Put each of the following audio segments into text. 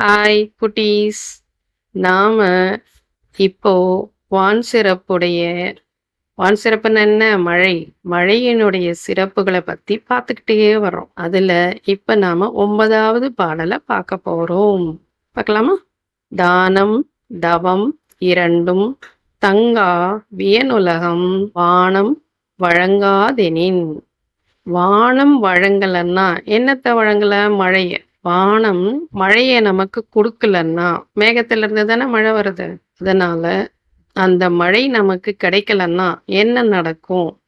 Hi குட்டீஸ் நாம இப்போ வான் சிறப்புடைய வான் சிறப்புன்னு என்ன? மழை. மழையினுடைய சிறப்புகளை பத்தி பார்த்துக்கிட்டே வரோம் அதுல இப்போ நாம ஒன்பதாவது பாடலை பார்க்க போறோம். பார்க்கலாமா? தானம் தவம் இரண்டும் தங்கா வியனுலகம் வானம் வழங்காதெனின். வானம் வழங்கலன்னா என்னத்தை வழங்கல? மழையை. வானம் மழையை நமக்கு கொடுக்கலன்னா மேகத்துல இருந்து தானே மழை வருது. அதனால அந்த மழை நமக்கு கிடைக்கலன்னா என்ன நடக்கும்?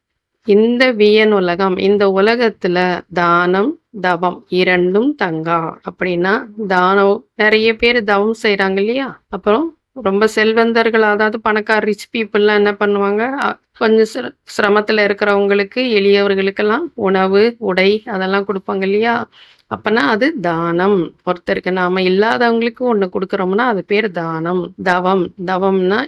இந்த வியன் உலகம் இந்த உலகத்துல தானம் தவம் இரண்டும் தங்கா. அப்படின்னா தானம் நிறைய பேர் தவம் செய்யறாங்க இல்லையா? அப்புறம் ரொம்ப செல்வந்தர்கள் அதாவது பணக்கார ரிச் பீப்புள்லாம் என்ன பண்ணுவாங்க? கொஞ்சம் சிர- சிரமத்துல இருக்கிறவங்களுக்கு எளியவர்களுக்கெல்லாம் உணவு உடை அதெல்லாம் கொடுப்பாங்க இல்லையா? அப்பனா அது தானம். ஒருத்தருக்கு நாம இல்லாதவங்களுக்கு ஒண்ணு கொடுக்குறோம்னா அது பேர் தானம். தவம். தவம்னா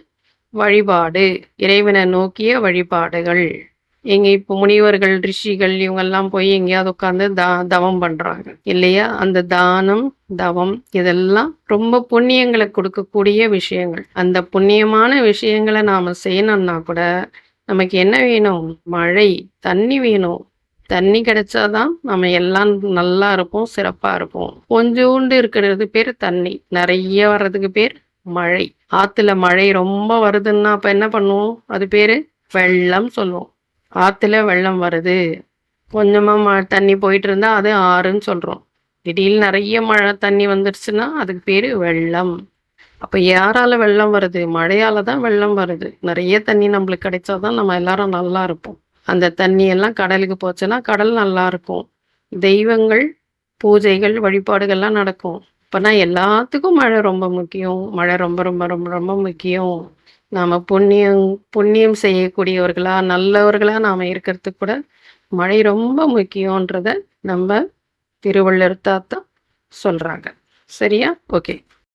வழிபாடு. இறைவனை நோக்கிய வழிபாடுகள். எங்க இப்போ முனிவர்கள் ரிஷிகள் இவங்கெல்லாம் போய் எங்கேயாவது உட்காந்து தா தவம் பண்றாங்க. இல்லையா? அந்த தானம் தவம் இதெல்லாம் ரொம்ப புண்ணியங்களை கொடுக்கக்கூடிய விஷயங்கள். அந்த புண்ணியமான விஷயங்களை நாம செய்யணும்னா கூட நமக்கு என்ன வேணும்? மழை. தண்ணி வேணும். தண்ணி கிடைச்சாதான் நம்ம எல்லாம் நல்லா இருப்போம் சிறப்பா இருப்போம். கொஞ்சோண்டு இருக்கிறது பேர் தண்ணி. நிறைய வர்றதுக்கு பேர் மழை. ஆத்துல மழை ரொம்ப வருதுன்னா அப்ப என்ன பண்ணுவோம்? அது பேரு வெள்ளம் சொல்லுவோம். ஆத்துல வெள்ளம் வருது. கொஞ்சமா ம தண்ணி போயிட்டு இருந்தா அது ஆறுன்னு சொல்றோம். திடீர்னு நிறைய மழை தண்ணி வந்துருச்சுன்னா அதுக்கு பேரு வெள்ளம். அப்ப யாரால வெள்ளம் வருது? மழையால தான் வெள்ளம் வருது. நிறைய தண்ணி நம்மளுக்கு கிடைச்சாதான் நம்ம எல்லாரும் நல்லா இருப்போம். அந்த தண்ணியெல்லாம் கடலுக்கு போச்சுன்னா கடல் நல்லா இருக்கும் தெய்வங்கள் பூஜைகள் வழிபாடுகள்லாம் நடக்கும். அப்போனா எல்லாத்துக்கும் மழை ரொம்ப முக்கியம். மழை ரொம்ப ரொம்ப ரொம்ப ரொம்ப முக்கியம். நாம் புண்ணியம் புண்ணியம் செய்யக்கூடியவர்களா நல்லவர்களாக நாம் இருக்கிறதுக்கு கூட மழை ரொம்ப முக்கியன்றத நம்ம திருவள்ளுவர் தாத்தா சொல்கிறாங்க சரியா? ஓகே.